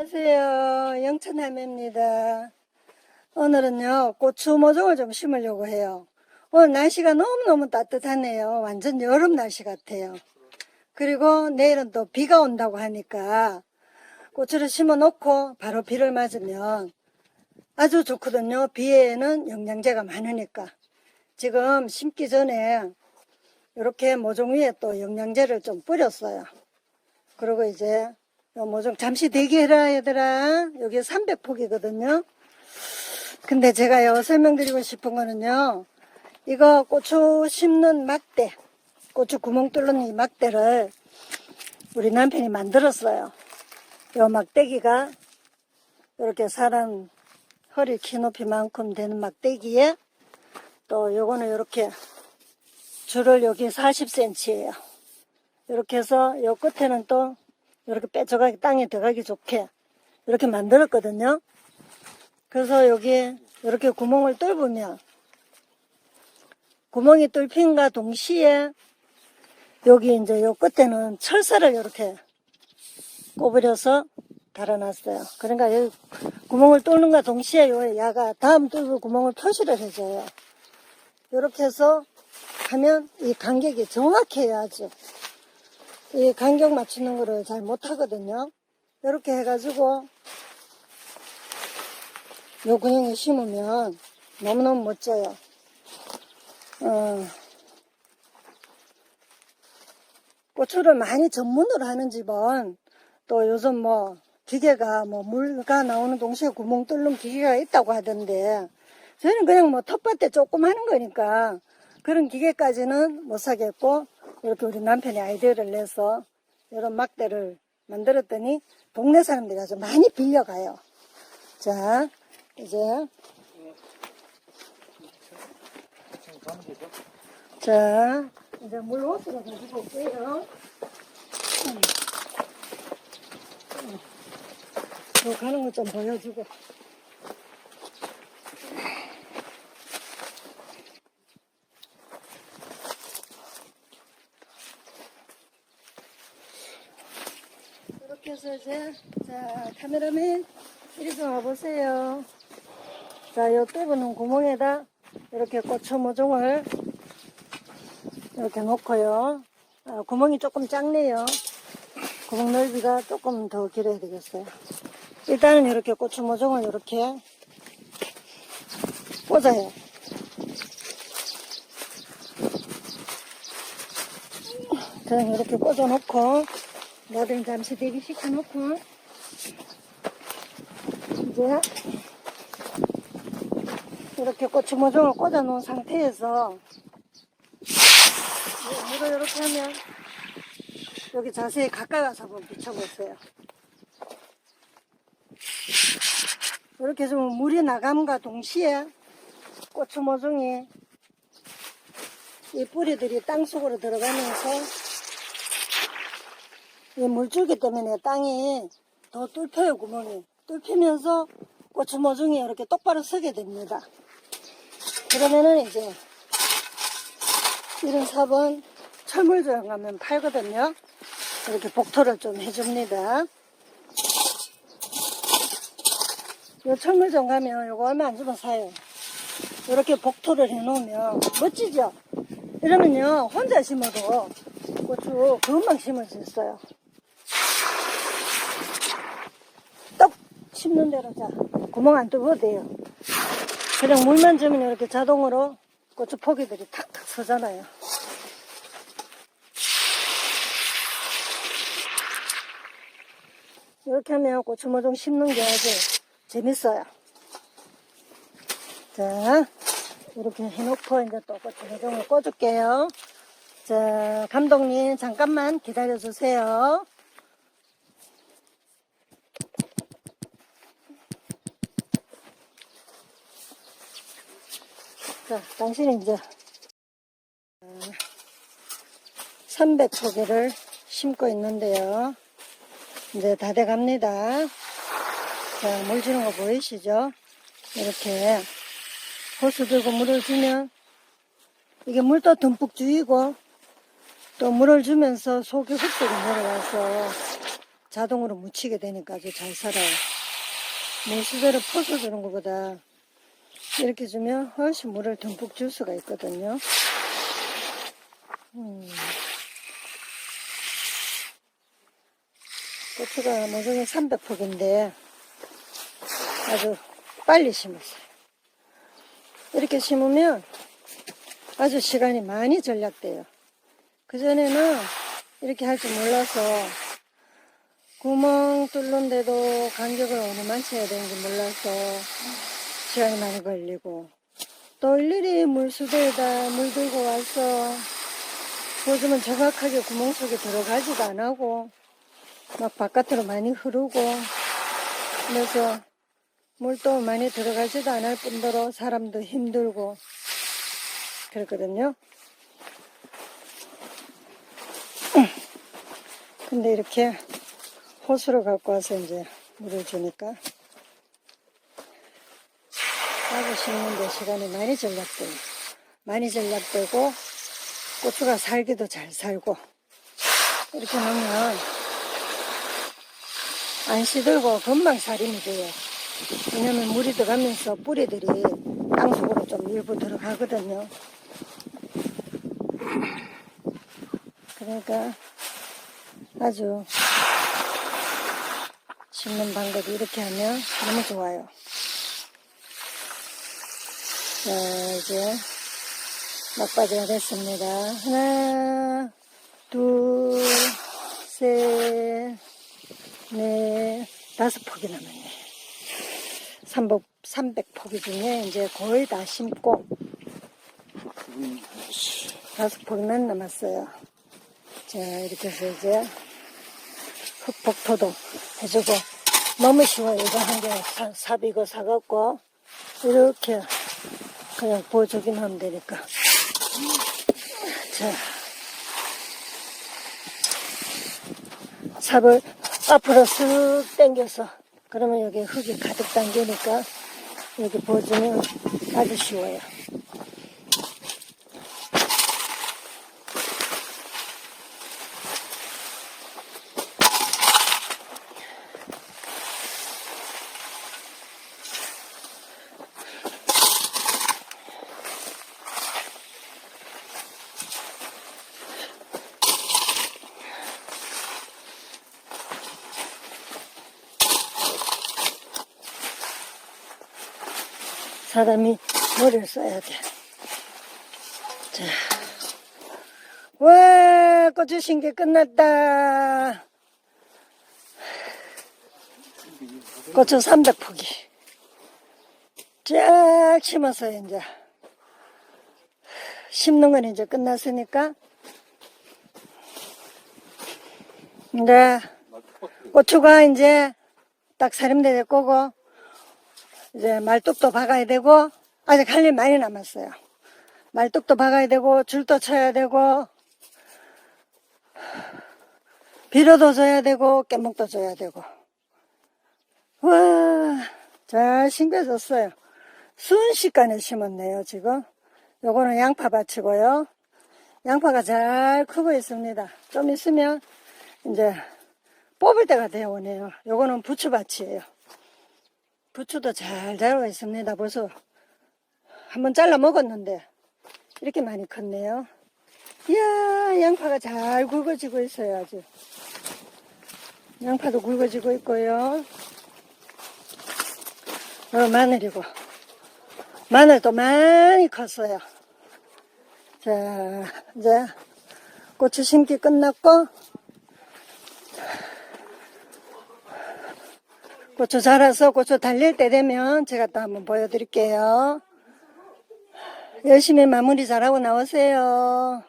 안녕하세요. 영천할매입니다. 오늘은요, 고추 모종을 좀 심으려고 해요. 오늘 날씨가 너무너무 따뜻하네요. 완전 여름 날씨 같아요. 그리고 내일은 또 비가 온다고 하니까 고추를 심어 놓고 바로 비를 맞으면 아주 좋거든요. 비에는 영양제가 많으니까. 지금 심기 전에 이렇게 모종 위에 또 영양제를 좀 뿌렸어요. 그리고 이제 요 모종 잠시 대기해라 얘들아. 여기 300폭이거든요. 근데 제가요 설명드리고 싶은 거는요. 이거 고추 심는 막대 고추 구멍 뚫는 이 막대를 우리 남편이 만들었어요. 요 막대기가 이렇게 사람 허리 키 높이만큼 되는 막대기에 또 요거는 이렇게 줄을 여기 40cm예요. 이렇게 해서 요 끝에는 또 이렇게 빼져가기 땅에 들어가기 좋게 이렇게 만들었거든요. 그래서 여기 이렇게 구멍을 뚫으면 구멍이 뚫힌과 동시에 여기 이제 요 끝에는 철사를 이렇게 꼽으려서 달아놨어요. 그러니까 여기 구멍을 뚫는과 동시에 요 야가 다음 뚫을 구멍을 표시를 해줘요. 이렇게 해서 하면 이 간격이 정확해야지. 이 간격 맞추는 거를 잘 못하거든요. 이렇게 해가지고 요 근형에 심으면 너무너무 멋져요. 어, 고추를 많이 전문으로 하는 집은 또 요즘 뭐 기계가 뭐 물가 나오는 동시에 구멍 뚫는 기계가 있다고 하던데 저희는 그냥 뭐 텃밭에 조금 하는 거니까 그런 기계까지는 못 사겠고 이렇게 우리 남편이 아이디어를 내서 이런 막대를 만들었더니 동네 사람들이 아주 많이 빌려가요. 자, 이제 자, 이제 물 옷으로 가지고 올게요. 음. 음. 저 가는 거 좀 보여주고. 해서 이제, 자, 카메라맨, 이리 좀 와보세요. 자, 요 뚫어놓은 구멍에다 이렇게 고추 모종을 이렇게 놓고요. 아, 구멍이 조금 작네요. 구멍 넓이가 조금 더 길어야 되겠어요. 일단은 이렇게 고추 모종을 이렇게 꽂아요. 그냥 이렇게 꽂아놓고 뭐든 잠시 대기 시켜 놓고 이제 이렇게 고추 모종을 꽂아 놓은 상태에서 물을 이렇게 하면 여기 자세히 가까이 와서 한번 비춰보세요. 이렇게 해서 물이 나감과 동시에 고추 모종이 이 뿌리들이 땅 속으로 들어가면서 이 물줄기 때문에 땅이 더 뚫혀요, 구멍이. 뚫히면서 고추 모종이 이렇게 똑바로 서게 됩니다. 그러면은 이제 이런 삽은 철물점 가면 팔거든요. 이렇게 복토를 좀 해줍니다. 이 철물점 가면 이거 얼마 안 주면 사요. 이렇게 복토를 해놓으면 멋지죠? 이러면요, 혼자 심어도 고추 금방 심을 수 있어요. 심는 대로 자 구멍 안 뚫어도 돼요. 그냥 물만 주면 이렇게 자동으로 고추 포기들이 탁탁 서잖아요. 이렇게 하면 고추 모종 심는 게 아주 재밌어요. 자, 이렇게 해놓고 이제 또 고추 모종을 꽂을게요. 자, 감독님 잠깐만 기다려 주세요. 자, 당신이 이제 300포기를 심고 있는데요. 이제 다 돼 갑니다. 자, 물 주는 거 보이시죠? 이렇게 호수 들고 물을 주면 이게 물도 듬뿍 주이고 또 물을 주면서 속이 흙들이 내려와서 자동으로 묻히게 되니까 아주 잘 살아요. 물수대를 퍼서 주는 것보다 이렇게 주면 훨씬 물을 듬뿍 줄 수가 있거든요. 음. 고추가 모종이 300폭인데 아주 빨리 심었어요. 이렇게 심으면 아주 시간이 많이 절약돼요. 그전에는 이렇게 할 줄 몰라서 구멍 뚫는데도 간격을 어느 만치 해야 되는지 몰라서 시간이 많이 걸리고 또 일일이 물수대에다 물 들고 와서 보조면 정확하게 구멍 속에 들어가지도 안 하고 막 바깥으로 많이 흐르고 그래서 물도 많이 들어가지도 않을 뿐더러 사람도 힘들고 그랬거든요. 근데 이렇게 호수를 갖고 와서 이제 물을 주니까 따고 심는데 시간이 많이 절약돼요. 많이 절약되고 고추가 살기도 잘 살고 이렇게 놓으면 안 시들고 금방 살림이 돼요. 왜냐면 물이 들어가면서 뿌리들이 땅속으로 좀 일부 들어가거든요. 그러니까 아주 심는 방법이 이렇게 하면 너무 좋아요. 자, 이제 막바지가 됐습니다. 하나, 둘, 셋, 넷, 다섯 폭이 남았네. 300, 300폭이 중에 이제 거의 다 심고 다섯 폭만 남았어요. 자, 이렇게 해서 이제 흑폭토도 해주고 너무 쉬워요. 이거 한개 삽이고 사갖고 이렇게 그냥 부어주기만 하면 되니까. 자, 삽을 앞으로 쓱 당겨서 그러면 여기 흙이 가득 당기니까 여기 부어주면 아주 쉬워요. 사람이 머리를 써야 돼. 자. 와, 고추 신게 끝났다. 고추 300포기. 쫙 심었어요, 이제. 심는 건 이제 끝났으니까. 이제 고추가 이제 딱 사림대 될 거고, 이제 말뚝도 박아야 되고 아직 할 일 많이 남았어요. 말뚝도 박아야 되고 줄도 쳐야 되고 비료도 줘야 되고 깨목도 줘야 되고 와잘 심겨졌어요. 순식간에 심었네요 지금. 요거는 양파밭이고요. 양파가 잘 크고 있습니다. 좀 있으면 이제 뽑을 때가 되어 오네요. 요거는 부추밭이에요. 부추도 잘 자라고 있습니다. 벌써 한번 잘라 먹었는데 이렇게 많이 컸네요. 이야 양파가 잘 굵어지고 있어요 아주. 양파도 굵어지고 있고요. 어, 마늘이고 마늘도 많이 컸어요. 자 이제 고추 심기 끝났고 고추 자라서 고추 달릴 때 되면 제가 또 한번 보여드릴게요. 열심히 마무리 잘하고 나오세요.